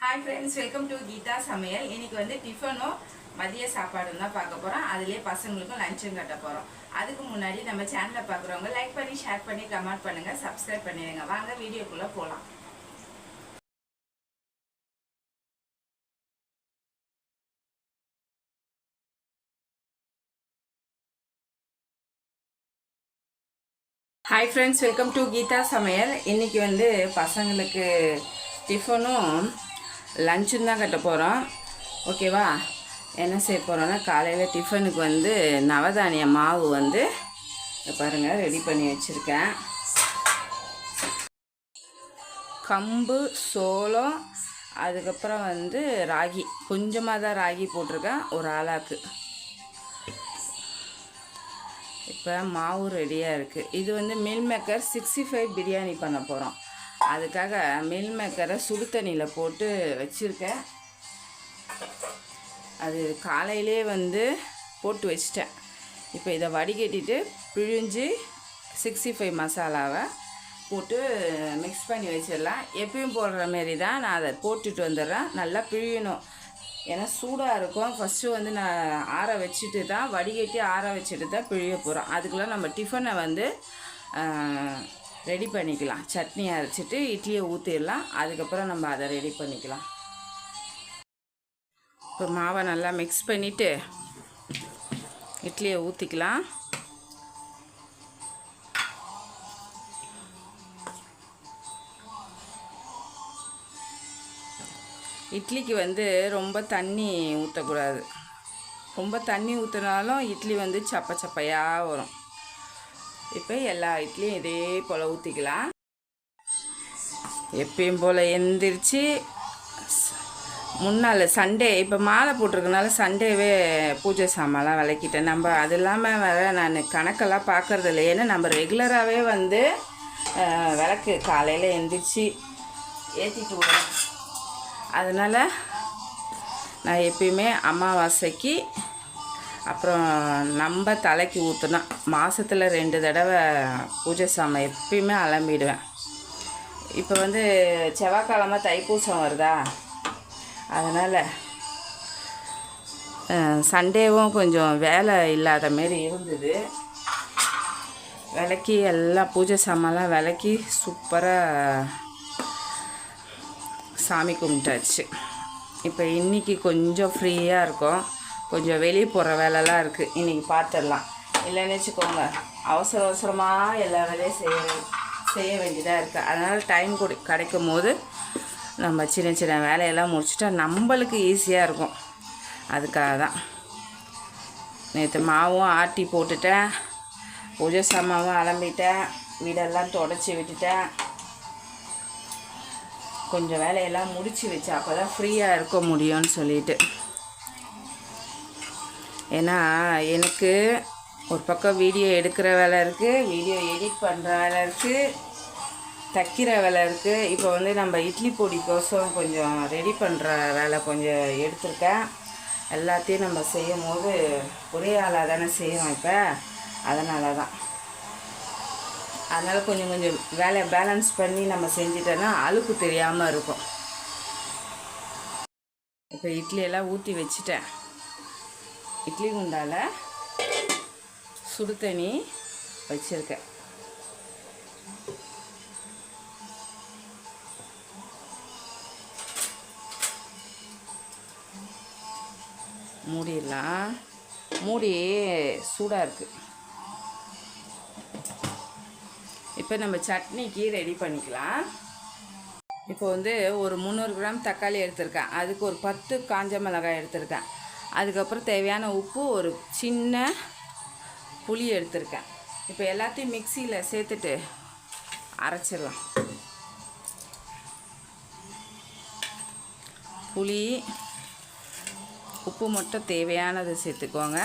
Hi friends welcome to Geetha சமையல் இன்னைக்கு வந்து டிஃபனும் மதிய சாப்பாடும் தான் பார்க்க போகிறோம் அதிலே பசங்களுக்கும் லஞ்சும் கட்ட போகிறோம் அதுக்கு முன்னாடி நம்ம சேனலை பார்க்குறவங்க லைக் பண்ணி ஷேர் பண்ணி கமெண்ட் பண்ணுங்கள் சப்ஸ்கிரைப் பண்ணிடுங்க. வாங்க வீடியோக்குள்ளே போகலாம் hi friends welcome to Geetha சமையல் இன்றைக்கி வந்து பசங்களுக்கு டிஃபனும் லஞ்சுன்னு தான் கட்ட போகிறோம் ஓகேவா என்ன செய்ய போகிறோன்னா காலையில் டிஃபனுக்கு வந்து நவதானிய மாவு வந்து பாருங்கள் ரெடி பண்ணி வச்சுருக்கேன். கம்பு சோளம் அதுக்கப்புறம் வந்து ராகி. கொஞ்சமாக தான் ராகி போட்டிருக்கேன் ஒரு ஆளாக்கு. இப்போ மாவு ரெடியாக இருக்குது இது வந்து meal maker sixty five biryani பண்ண போகிறோம் அதுக்காக மில் மேக்கரை சுடு தண்ணியில் போட்டு வச்சுருக்கேன். அது காலையிலே வந்து போட்டு வச்சிட்டேன். இப்போ இதை வடிகட்டிட்டு பிழிஞ்சு சிக்ஸ்டி ஃபைவ் மசாலாவை போட்டு மிக்ஸ் பண்ணி வச்சிடலாம். எப்பயும் போடுற மாரி தான் நான் அதை போட்டுட்டு வந்துடுறேன். நல்லா பிழியணும். ஏன்னா சூடாக இருக்கும். ஃபஸ்ட்டு வந்து நான் ஆற வச்சுட்டு தான் வடிகட்டி ஆற வச்சுட்டு தான் பிழிய போகிறோம் அதுக்குள்ளே நம்ம டிஃபனை வந்து ரெடி பண்ணிக்கலாம். சட்னி அரைச்சிட்டு இட்லியை ஊற்றிடலாம் அதுக்கப்புறம் நம்ம அதை ரெடி பண்ணிக்கலாம். இப்போ மாவை நல்லா மிக்ஸ் பண்ணிவிட்டு இட்லியை ஊற்றிக்கலாம் இட்லிக்கு வந்து ரொம்ப தண்ணி ஊற்றக்கூடாது ரொம்ப தண்ணி ஊற்றினாலும் இட்லி வந்து சப்ப சப்பையாக வரும். இப்போ எல்லா இட்லியும் இதே போல் ஊற்றிக்கலாம் எப்பயும் போல் எந்திரிச்சு முன்னால் சண்டே இப்போ மாலை போட்டிருக்கனால சண்டேவே பூஜை சாமான்லாம் விளக்கிட்டேன். நம்ம அது இல்லாமல் வேற நான் கணக்கெல்லாம் பார்க்கறது இல்லை. ஏன்னா நம்ம ரெகுலராகவே வந்து விளக்கு காலையில் எந்திரிச்சு ஏற்றிட்டு விடுறோம் அதனால் நான் எப்பயுமே அமாவாசைக்கு அப்புறம் நம்ம தலைக்கு ஊற்றுனா மாதத்தில் ரெண்டு தடவை பூஜை சாமான் எப்பயுமே அலம்பிடுவேன். இப்போ வந்து செவ்வாய்க்கிழமை தைப்பூசம் வருதா? அதனால் சண்டேவும் கொஞ்சம் வேலை இல்லாத மாரி இருந்தது. விளக்கி எல்லாம் பூஜை சாமான்லாம் விளக்கி சூப்பராக சாமி கும்பிட்டாச்சு. இப்போ இன்றைக்கி கொஞ்சம் ஃப்ரீயாக இருக்கும். கொஞ்சம் வெளியே போகிற வேலைலாம் இருக்குது இன்றைக்கி பார்த்துடலாம் இல்லைன்னு வச்சுக்கோங்க. அவசர அவசரமாக எல்லா வேலையும் செய்ய செய்ய வேண்டியதாக இருக்குது அதனால் டைம் கொடு கிடைக்கும் போது நம்ம சின்ன சின்ன வேலையெல்லாம் முடிச்சுட்டா நம்மளுக்கு ஈஸியாக இருக்கும். அதுக்காக தான். நேற்று மாவும் ஆட்டி போட்டுட்டேன். பூஜை சாமாவும் அலம்பிட்டேன். வீடெல்லாம் தொடச்சி விட்டுட்டேன். கொஞ்சம் வேலையெல்லாம் முடித்து வச்சா அப்போ தான் ஃப்ரீயாக இருக்க முடியும்னு சொல்லிட்டு. ஏன்னா எனக்கு ஒரு பக்கம் வீடியோ எடுக்கிற வேலை இருக்குது வீடியோ எடிட் பண்ணுற வேலை இருக்குது தைக்கிற வேலை இருக்குது இப்போ வந்து நம்ம இட்லி பொடிக்கோசம் கொஞ்சம் ரெடி பண்ணுற வேலை கொஞ்சம் எடுத்திருக்கேன். எல்லாத்தையும் நம்ம செய்யும் போது ஒரே ஆளாக தானே செய்யணும் இப்போ. அதனால தான். அதனால் கொஞ்சம் கொஞ்சம் வேலையை பேலன்ஸ் பண்ணி நம்ம செஞ்சிட்டோன்னா அழுக்கு தெரியாமல் இருக்கும். இப்போ இட்லி எல்லாம் ஊற்றி வச்சுட்டேன். இட்லி குண்டால் சுடு தண்ணி வச்சுருக்கேன். மூடிடலாம். மூடி சூடாக இருக்குது இப்போ நம்ம சட்னிக்கு ரெடி பண்ணிக்கலாம். இப்போ வந்து ஒரு முந்நூறு கிராம் தக்காளி எடுத்திருக்கேன். அதுக்கு ஒரு பத்து காஞ்ச மிளகாய் எடுத்திருக்கேன். அதுக்கப்புறம் தேவையான உப்பு ஒரு சின்ன புளி எடுத்திருக்கேன். இப்போ எல்லாத்தையும் மிக்சியில் சேர்த்துட்டு அரைச்சிடலாம். புளி உப்பு மட்டும் தேவையானது சேர்த்துக்கோங்க.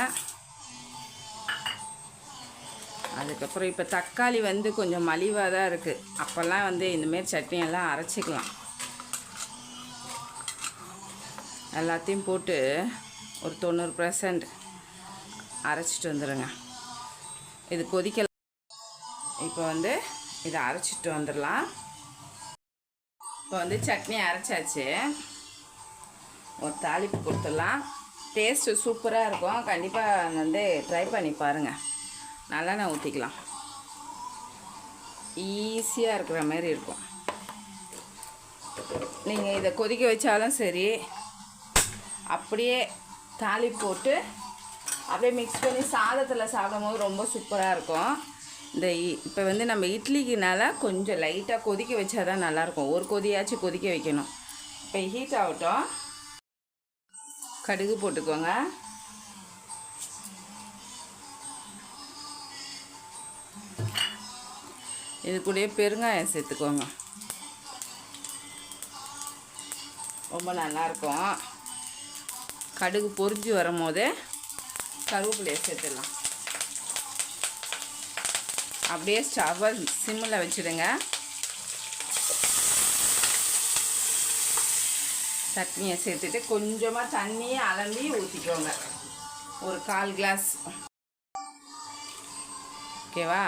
அதுக்கப்புறம் இப்போ தக்காளி வந்து கொஞ்சம் மலிவாக தான் இருக்குது அப்போல்லாம் வந்து இந்தமாரி சட்னியெல்லாம் அரைச்சிக்கலாம். எல்லாத்தையும் போட்டு ஒரு தொண்ணூறு பர்சன்ட் அரைச்சிட்டு வந்துடுங்க இது கொதிக்கல. இப்போ வந்து இதை அரைச்சிட்டு வந்துடலாம். இப்போ வந்து சட்னி அரைச்சாச்சு. ஒரு தாளிப்பு கொடுத்துடலாம். டேஸ்ட்டு சூப்பராக இருக்கும். கண்டிப்பாக வந்து ட்ரை பண்ணி பாருங்கள் நல்லெண்ணெய் ஊற்றிக்கலாம் ஈஸியாக இருக்கிற மாதிரி இருக்கும். நீங்கள் இதை கொதிக்க வச்சாலும் சரி அப்படியே தாளி போட்டு அப்படியே மிக்ஸ் பண்ணி சாதத்தில் சாப்பிடும் போது ரொம்ப சூப்பராக இருக்கும். இந்த இப்போ வந்து நம்ம இட்லிக்குனால கொஞ்சம் லைட்டாக கொதிக்க வச்சா தான் நல்லாயிருக்கும். ஒரு கொதியாச்சும் கொதிக்க வைக்கணும். இப்போ ஹீட் ஆகட்டும். கடுகு போட்டுக்கோங்க. இது கூடயே பெருங்காயம் சேர்த்துக்கோங்க. ரொம்ப நல்லாயிருக்கும். கடுகு பொறிஞ்சு வரும் போதே கருவேப்பிலையை சேர்த்துடலாம். அப்படியே ஸ்டவ்வை சிம்மில் வச்சுடுங்க. சட்னியை சேர்த்துட்டு கொஞ்சமாக தண்ணியை அலம்பி ஊற்றிக்கோங்க ஒரு கால் கிளாஸ் ஓகேவா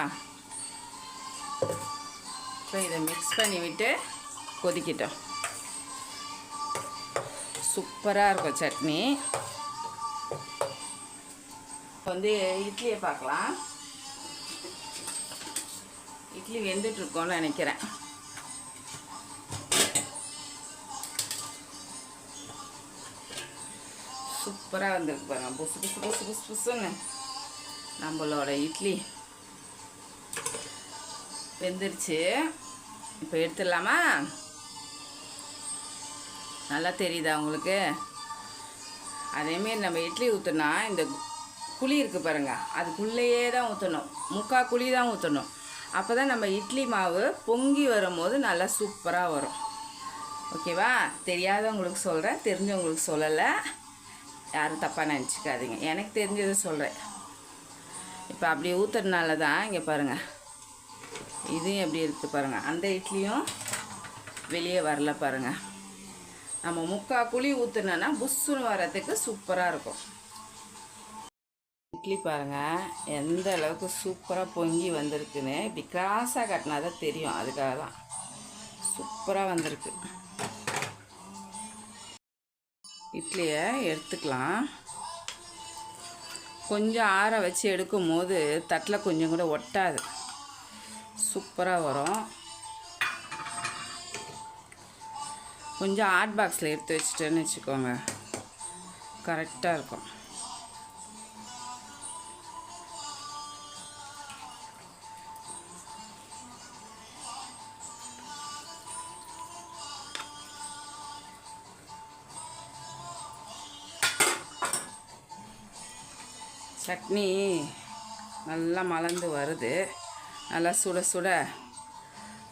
இப்போ இதை மிக்ஸ் பண்ணி விட்டு கொதிக்கிட்டோம். சூப்பராக இருக்கும் சட்னி. இப்போ வந்து இட்லியை பார்க்கலாம். இட்லி வெந்துட்டுருக்கோம்னு நினைக்கிறேன். சூப்பராக வந்திருக்கு பாருங்க. புசு புசு புசு புசு புசுன்னு நம்மளோட இட்லி. வெந்துருச்சு. இப்போ எடுத்துடலாமா? நல்லா தெரியுதா உங்களுக்கு? அதேமாரி நம்ம இட்லி ஊற்றுனா இந்த குழி இருக்குது பாருங்கள் அதுக்குள்ளேயே தான் ஊற்றணும் முக்கால் குழி தான் ஊற்றணும் அப்போ தான் நம்ம இட்லி மாவு பொங்கி வரும்போது நல்லா சூப்பராக வரும். ஓகேவா? தெரியாதவங்களுக்கு சொல்கிறேன் தெரிஞ்சவங்களுக்கு சொல்லலை. யாரும் தப்பாக நினச்சிக்காதீங்க. எனக்கு தெரிஞ்சதை சொல்கிறேன் இப்போ அப்படி ஊற்றுறதுனால தான் இங்கே பாருங்கள் இதுவும் எப்படி இருக்குது பாருங்கள் அந்த இட்லியும் வெளியே வரல பாருங்கள் நம்ம முக்கா குழி ஊற்றுனோன்னா புஷ்ஷுன்னு வரத்துக்கு சூப்பராக இருக்கும். இட்லி பாருங்கள் எந்த அளவுக்கு சூப்பராக பொங்கி வந்திருக்குன்னு இப்படி கிராஸாக கட்டினா தான் தெரியும் அதுக்காக தான் சூப்பராக வந்திருக்கு. இட்லியை எடுத்துக்கலாம். கொஞ்சம் ஆற வச்சு எடுக்கும் போது தட்டில் கொஞ்சம் கூட ஒட்டாது. சூப்பராக வரும். கொஞ்சம் ஹாட் பாக்ஸில் எடுத்து வச்சுட்டேன்னு வச்சுக்கோங்க. கரெக்டாக இருக்கும். சட்னி நல்லா மலர்ந்து வருது. நல்லா சுட சுட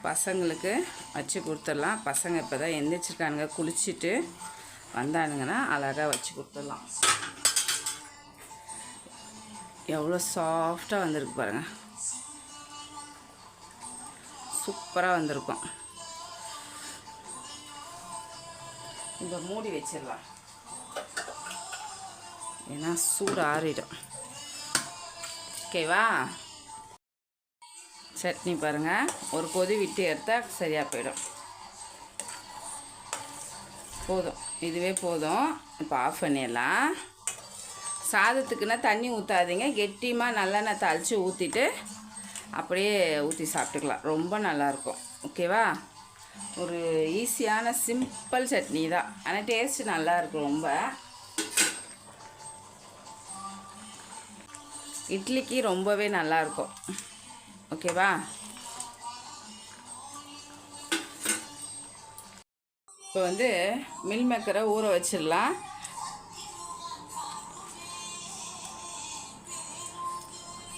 பசங்களுக்கு வச்சு கொடுத்துடலாம். பசங்க இப்போ தான் எந்திரிச்சிருக்கானுங்க. குளிச்சுட்டு வந்தானுங்கன்னா அழகாக வச்சு கொடுத்துடலாம். எவ்வளோ சாஃப்டாக வந்திருக்கு பாருங்கள் சூப்பராக வந்திருக்கும். இந்த மூடி வச்சிடலாம். ஏன்னா சூடு ஆறிடும். ஓகேவா சட்னி பாருங்கள் ஒரு கொதி விட்டு எடுத்தால் சரியாக போயிடும். போதும். இதுவே போதும். இப்போ ஆஃப் பண்ணிடலாம். சாதத்துக்குன்னா தண்ணி ஊற்றாதீங்க கெட்டியமாக நல்லெண்ணெய் தாளித்து ஊற்றிட்டு அப்படியே ஊற்றி சாப்பிட்டுக்கலாம். ரொம்ப நல்லாயிருக்கும். ஓகேவா? ஒரு ஈஸியான சிம்பிள் சட்னி தான். ஆனால் டேஸ்ட்டு நல்லாயிருக்கும் ரொம்ப. இட்லிக்கு ரொம்பவே நல்லாயிருக்கும். ஓகேவா இப்போ வந்து மில் மேக்கரை ஊற வச்சிடலாம்.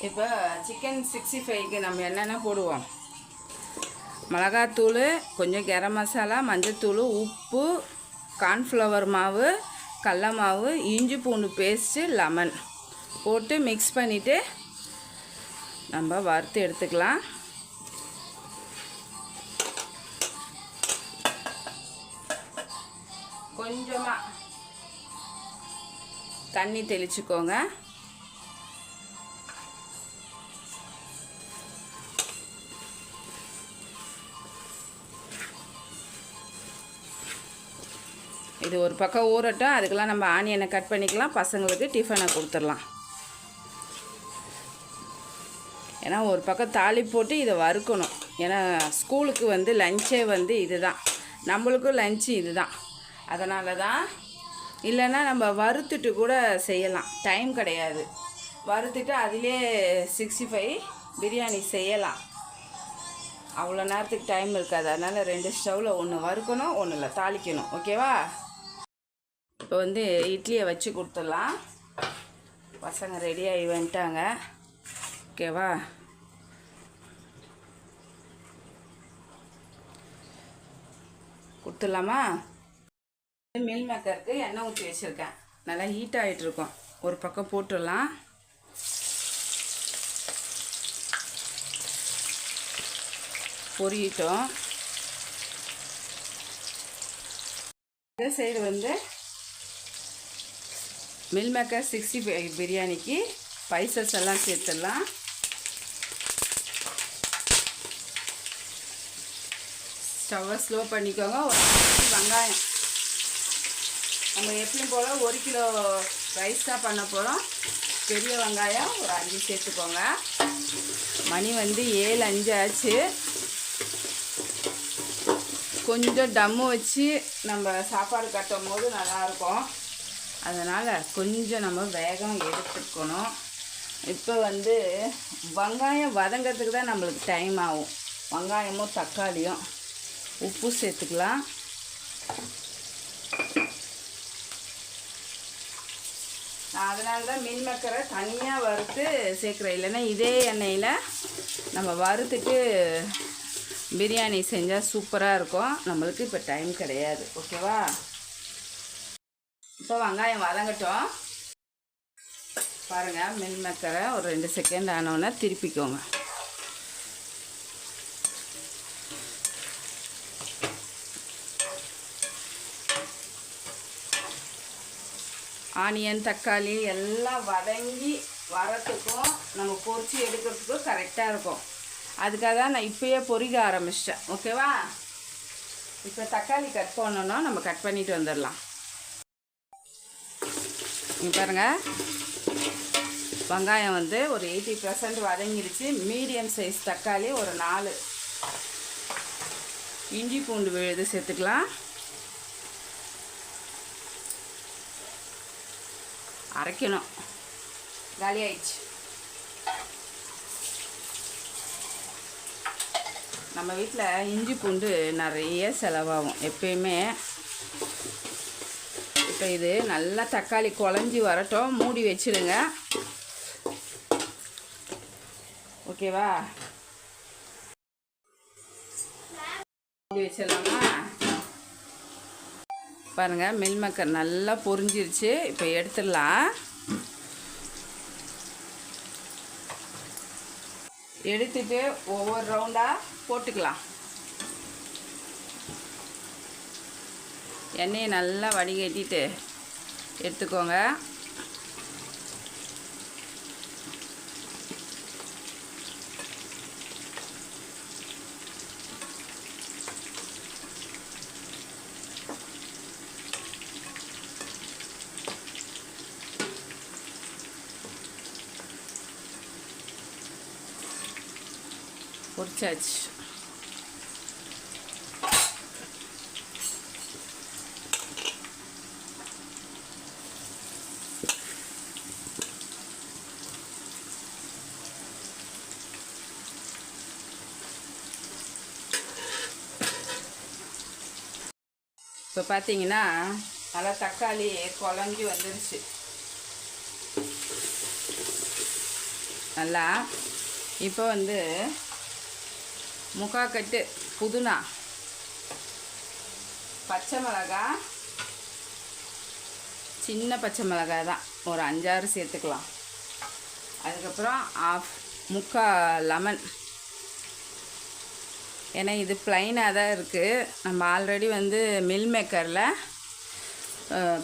இப்போ சிக்கன் சிக்ஸ்டி ஃபைவ்க்கு நம்ம என்னென்ன போடுவோம்? மிளகாத்தூள் கொஞ்சம் கரம் மசாலா மஞ்சத்தூள் உப்பு கார்ன்ஃப்ளவர் மாவு கடல மாவு இஞ்சி பூண்டு பேஸ்ட்டு லெமன் போட்டு மிக்ஸ் பண்ணிவிட்டு நம்ம வறுத்து எடுத்துக்கலாம். கொஞ்சமாக தண்ணி தெளிச்சுக்கோங்க. இது ஒரு பக்கம் ஊறட்டும். அதுக்கெல்லாம் நம்ம ஆனியனை கட் பண்ணிக்கலாம். பசங்களுக்கு டிஃபனை கொடுத்துடலாம். ஏன்னா ஒரு பக்கம் தாளி போட்டு இதை வறுக்கணும். ஏன்னா ஸ்கூலுக்கு வந்து லஞ்சே வந்து இதுதான். நம்மளுக்கும் லஞ்சு இதுதான். அதனால தான் இல்லைன்னா நம்ம வறுத்துட்டு கூட செய்யலாம். டைம் கிடையாது. வறுத்துட்டு அதிலே சிக்ஸ்டி ஃபைவ் பிரியாணி செய்யலாம். அவ்வளோ நேரத்துக்கு டைம் இருக்காது. அதனால் ரெண்டு ஸ்டவ்வில் ஒன்று வறுக்கணும் ஒன்றில் தாளிக்கணும். ஓகேவா? இப்போ வந்து இட்லியை வச்சு கொடுத்துடலாம். பசங்க ரெடியாகி வந்துட்டாங்க. ஓகேவா? கொடுத்துடலாமா? மீல் மேக்கருக்கு எண்ணெய் ஊற்றி வச்சுருக்கேன். நல்லா ஹீட் ஆகிட்டு ஒரு பக்கம் போட்டுடலாம். பொரியட்டும். இந்த சைடு வந்து மில் மேக்கர் சிக்ஸ்டி பிரியாணிக்கு ஸ்பைசஸ் எல்லாம் சேர்த்துடலாம். ஸ்டவ்வை ஸ்லோ பண்ணிக்கோங்க. ஒரு வெங்காயம். நம்ம எப்பயும் போல் ஒரு கிலோ ரைஸ் தான் பண்ண போகிறோம் பெரிய வெங்காயம் ஒரு அஞ்சு சேர்த்துக்கோங்க. மணி வந்து ஏழு அஞ்சு ஆச்சு. கொஞ்சம் டம்மு வச்சு நம்ம சாப்பாடு கட்டும் போது நல்லாயிருக்கும் அதனால் கொஞ்சம் நம்ம வேகம் எடுத்துக்கணும். இப்போ வந்து வெங்காயம் வதங்கிறதுக்கு தான் நம்மளுக்கு டைம் ஆகும். வெங்காயமும் தக்காளியும். உப்பு சேர்த்துக்கலாம். நான் அதனால தான் மீன் மக்கரை தனியாக வறுத்து சேர்க்குறேன். இல்லைன்னா இதே எண்ணெயில் நம்ம வறுத்துட்டு பிரியாணி செஞ்சால் சூப்பராக இருக்கும். நம்மளுக்கு இப்போ டைம் கிடையாது. ஓகேவா? இப்போ வெங்காயம் வதங்கட்டும். பாருங்கள் மின் மக்கரை ஒரு ரெண்டு செகண்ட் ஆனோன்னே திருப்பிக்கோங்க. ஆனியன் தக்காளி எல்லாம் வதங்கி வரத்துக்கும் நம்ம பொறிச்சு எடுக்கிறதுக்கும் கரெக்டாக இருக்கும். அதுக்காக தான் நான் இப்போயே பொரிக்க ஆரம்பிச்சிட்டேன். ஓகேவா இப்போ தக்காளி கட் பண்ணணும் நம்ம கட் பண்ணிட்டு வந்துடலாம். இங்கே பாருங்கள் வெங்காயம் வந்து ஒரு எயிட்டி பர்சன்ட் வதங்கிருச்சு. மீடியம் சைஸ் தக்காளி ஒரு நாலு. இஞ்சி பூண்டு விழுது சேர்த்துக்கலாம். அரைக்கணும். காலி ஆயிடுச்சு நம்ம வீட்டில் இஞ்சி பூண்டு நிறைய செலவாகும். எப்பயுமே இப்போ இது நல்லா தக்காளி குழஞ்சி வரட்டும். மூடி வச்சிடுங்க ஓகேவா? மூடி வச்சிடலாம். பாருங்கள் மில் மக்கர் நல்லா பொரிஞ்சிருச்சு. இப்போ எடுத்துடலாம். எடுத்துட்டு ஒவ்வொரு ரவுண்டாக போட்டுக்கலாம். எண்ணெயை நல்லா வடிகட்டிட்டு எடுத்துக்கோங்க. பொரிச்சாச்சு இப்போ பார்த்தீங்கன்னா நல்லா தக்காளி குழஞ்சி வந்துருச்சு. நல்லா இப்போ வந்து முக்கால் கட்டு புதினா. பச்சை மிளகா. சின்ன பச்சை மிளகாய் தான். ஒரு அஞ்சாறு சேர்த்துக்கலாம். அதுக்கப்புறம் ஆஃப் முக்கால் லெமன் ஏன்னா இது ப்ளைனாக தான் இருக்குது நம்ம ஆல்ரெடி வந்து மில் மேக்கரில்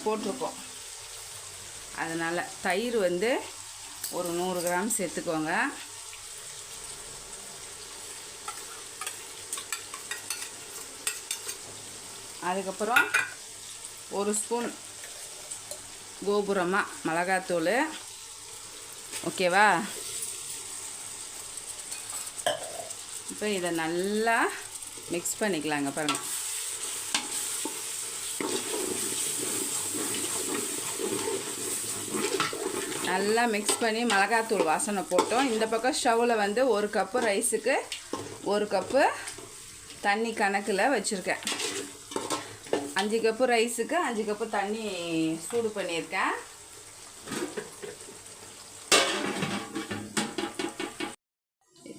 போட்டிருக்கோம் அதனால் தயிர் வந்து ஒரு நூறு கிராம் சேர்த்துக்கோங்க. அதுக்கப்புறம் ஒரு ஸ்பூன் கோபுரமாக மிளகாத்தூள். ஓகேவா? இப்போ இதை நல்லா மிக்ஸ் பண்ணிக்கலாங்க பாருங்கள் நல்லா மிக்ஸ் பண்ணி மிளகாத்தூள் வாசனை போட்டோம். இந்த பக்கம் ஸ்டவ்வில் வந்து ஒரு கப்பு ரைஸுக்கு ஒரு கப்பு தண்ணி கணக்கில் வச்சுருக்கேன். அஞ்சு கப்பு ரைஸுக்கு அஞ்சு கப்பு தண்ணி சூடு பண்ணியிருக்கேன்.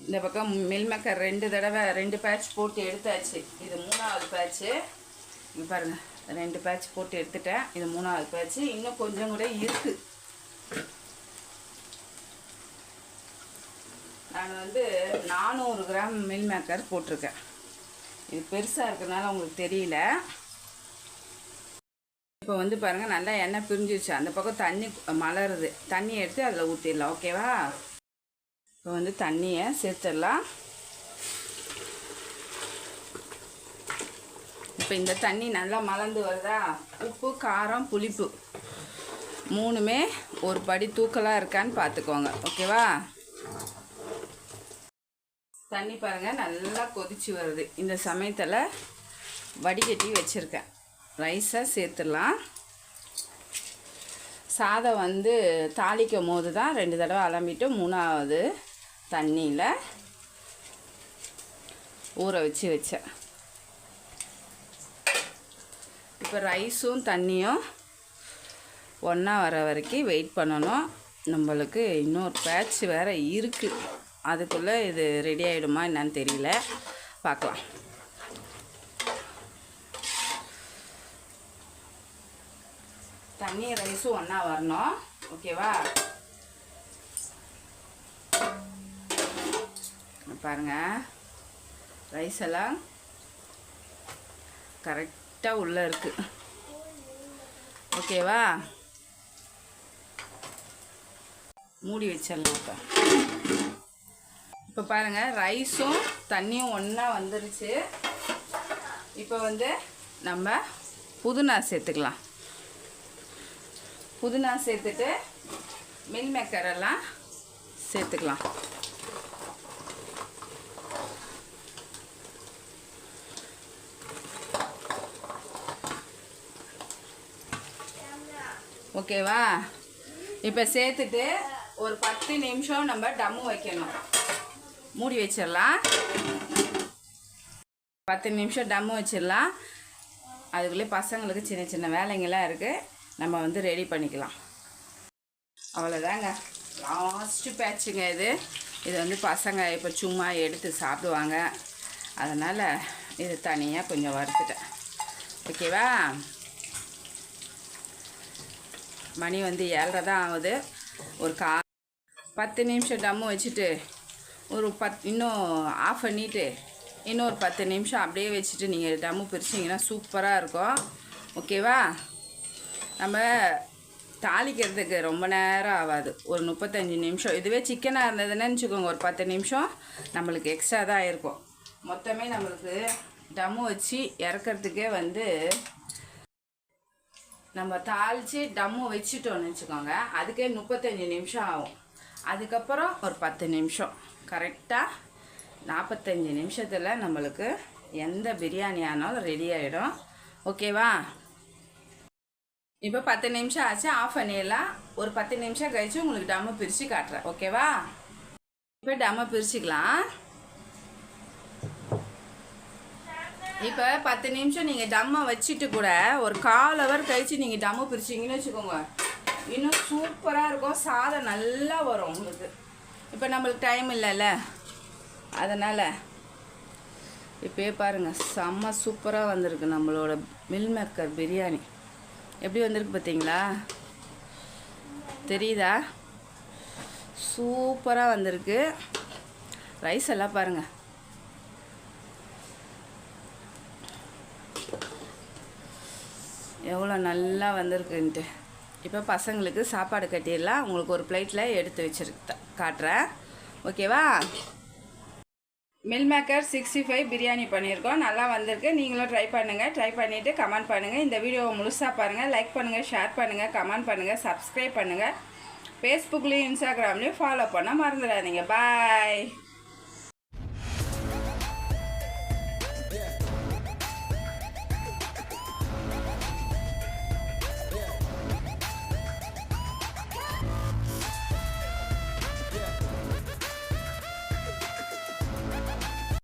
இந்த பக்கம் மில்மேக்கர் ரெண்டு தடவை ரெண்டு பேட்ச் போட்டு எடுத்தாச்சு. இது மூணாவது பேட்ச்சு இங்கே பாருங்கள் ரெண்டு பேட்ச் போட்டு எடுத்துட்டேன். இது மூணாவது பேட்ச்சு இன்னும் கொஞ்சம் கூட இருக்குது நான் வந்து நானூறு கிராம் மில் மேக்கர் போட்டிருக்கேன். இது பெருசாக இருக்கிறதுனால உங்களுக்கு தெரியல. இப்போ வந்து பாருங்கள் நல்லா எண்ணெய் பிரிஞ்சிருச்சு. அந்த பக்கம் தண்ணி மலருது. தண்ணி எடுத்து அதில் ஊற்றிடலாம் ஓகேவா? இப்போ வந்து தண்ணியை சேர்த்துடலாம். இப்போ இந்த தண்ணி நல்லா மலர்ந்து வருதா? உப்பு காரம் புளிப்பு. மூணுமே ஒரு படி தூக்கலாக இருக்கான்னு பார்த்துக்கோங்க ஓகேவா? தண்ணி பாருங்கள் நல்லா கொதிச்சு வருது. இந்த சமயத்தில் வடிகட்டி வச்சுருக்கேன். ரைஸை சேர்த்துடலாம். சாதம் வந்து தாளிக்கும் போது தான் ரெண்டு தடவை அலம்பிட்டு மூணாவது தண்ணியில் ஊற வச்சு வச்சேன். இப்போ ரைஸும் தண்ணியும் ஒன்றா வர வரைக்கும் வெயிட் பண்ணணும். நம்மளுக்கு இன்னொரு பேட்ச் வேறு இருக்குது அதுக்குள்ளே இது ரெடி ஆகிடுமா என்னன்னு தெரியல. பார்க்கலாம். தண்ணி ரைஸும் ஒன்றா வரணும். ஓகேவா? பாருங்க. ரைஸ் எல்லாம் கரெக்டாக உள்ளே இருக்குது ஓகேவா? மூடி வச்சிடலாம் இப்போ. இப்போ பாருங்கள் ரைஸும் தண்ணியும் ஒன்றா வந்துருச்சு. இப்போ வந்து நம்ம புதினா சேர்த்துக்கலாம். புதினா சேர்த்துட்டு மில் மேக்கரெல்லாம் சேர்த்துக்கலாம். ஓகேவா? இப்போ சேர்த்துட்டு ஒரு பத்து நிமிஷம் நம்ம டம்மு வைக்கணும். மூடி வச்சிடலாம். பத்து நிமிஷம் டம்மு வச்சிடலாம். அதுக்குள்ளே பசங்களுக்கு சின்ன சின்ன வேலைங்கள்லாம் இருக்குது நம்ம வந்து ரெடி பண்ணிக்கலாம். அவ்வளோதாங்க லாஸ்ட்டு பேட்சுங்க இது. இது வந்து பசங்க இப்போ சும்மா எடுத்து சாப்பிடுவாங்க. அதனால் இது தனியாக கொஞ்சம் வறுத்துட்டேன். ஓகேவா மணி வந்து ஏழரை தான் ஆகுது. ஒரு கா பத்து நிமிஷம் டம்மு வச்சுட்டு ஒரு பத் இன்னும் ஆஃப் பண்ணிவிட்டு இன்னொரு பத்து நிமிஷம் அப்படியே வச்சுட்டு நீங்கள் டம்மு பிரிச்சிங்கன்னா சூப்பராக இருக்கும். ஓகேவா நம்ம தாளிக்கிறதுக்கு ரொம்ப நேரம் ஆகாது. ஒரு முப்பத்தஞ்சு நிமிஷம். இதுவே சிக்கனாக இருந்ததுன்னு வச்சுக்கோங்க ஒரு பத்து நிமிஷம் நம்மளுக்கு எக்ஸ்ட்ரா தான் இருக்கும். மொத்தமே நம்மளுக்கு டம்மு வச்சு இறக்கிறதுக்கே வந்து நம்ம தாளித்து டம்மு வச்சுட்டோன்னு வச்சுக்கோங்க அதுக்கே முப்பத்தஞ்சு நிமிஷம் ஆகும். அதுக்கப்புறம் ஒரு பத்து நிமிஷம். கரெக்டாக நாற்பத்தஞ்சு நிமிஷத்தில் நம்மளுக்கு எந்த பிரியாணி ஆனாலும் ரெடி ஆகிடும் ஓகேவா இப்போ பத்து நிமிஷம் ஆச்சு ஆஃப் பண்ணிடலாம். ஒரு பத்து நிமிஷம் கழிச்சு உங்களுக்கு டம்மு பிரித்து காட்டுறேன். ஓகேவா இப்போ டம்மை பிரிச்சுக்கலாம். இப்போ பத்து நிமிஷம் நீங்கள் டம்மை வச்சுட்டு கூட ஒரு கால் ஹவர் கழிச்சு நீங்கள் டம்மு பிரிச்சிங்கன்னு வச்சுக்கோங்க. இன்னும் சூப்பராக இருக்கும். சாதம் நல்லா வரும் உங்களுக்கு. இப்போ நம்மளுக்கு டைம் இல்லைல்ல. அதனால் இப்போயே பாருங்கள் செம்ம சூப்பராக வந்திருக்கு நம்மளோட மில்மேக்கர் பிரியாணி. எப்படி வந்திருக்கு பார்த்தீங்களா? தெரியுதா? சூப்பராக வந்திருக்கு. ரைஸ் எல்லாம் பாருங்கள் எவ்வளோ நல்லா வந்திருக்குன்ட்டு. இப்போ பசங்களுக்கு சாப்பாடு கட்டிடலாம். உங்களுக்கு ஒரு பிளேட்டில் எடுத்து வச்சிருக்க காட்டுறேன். ஓகேவா? Meal maker sixty five biryani பண்ணியிருக்கோம். நல்லா வந்திருக்கு. நீங்களும் ட்ரை பண்ணுங்கள் ட்ரை பண்ணிவிட்டு கமெண்ட் பண்ணுங்கள் இந்த வீடியோவை முழுசாக பாருங்கள் லைக் பண்ணுங்கள் ஷேர் பண்ணுங்கள் கமெண்ட் பண்ணுங்கள் சப்ஸ்கிரைப் பண்ணுங்கள் ஃபேஸ்புக்லேயும் இன்ஸ்டாகிராம்லேயும் ஃபாலோ பண்ண மறந்துடாதீங்க. பாய்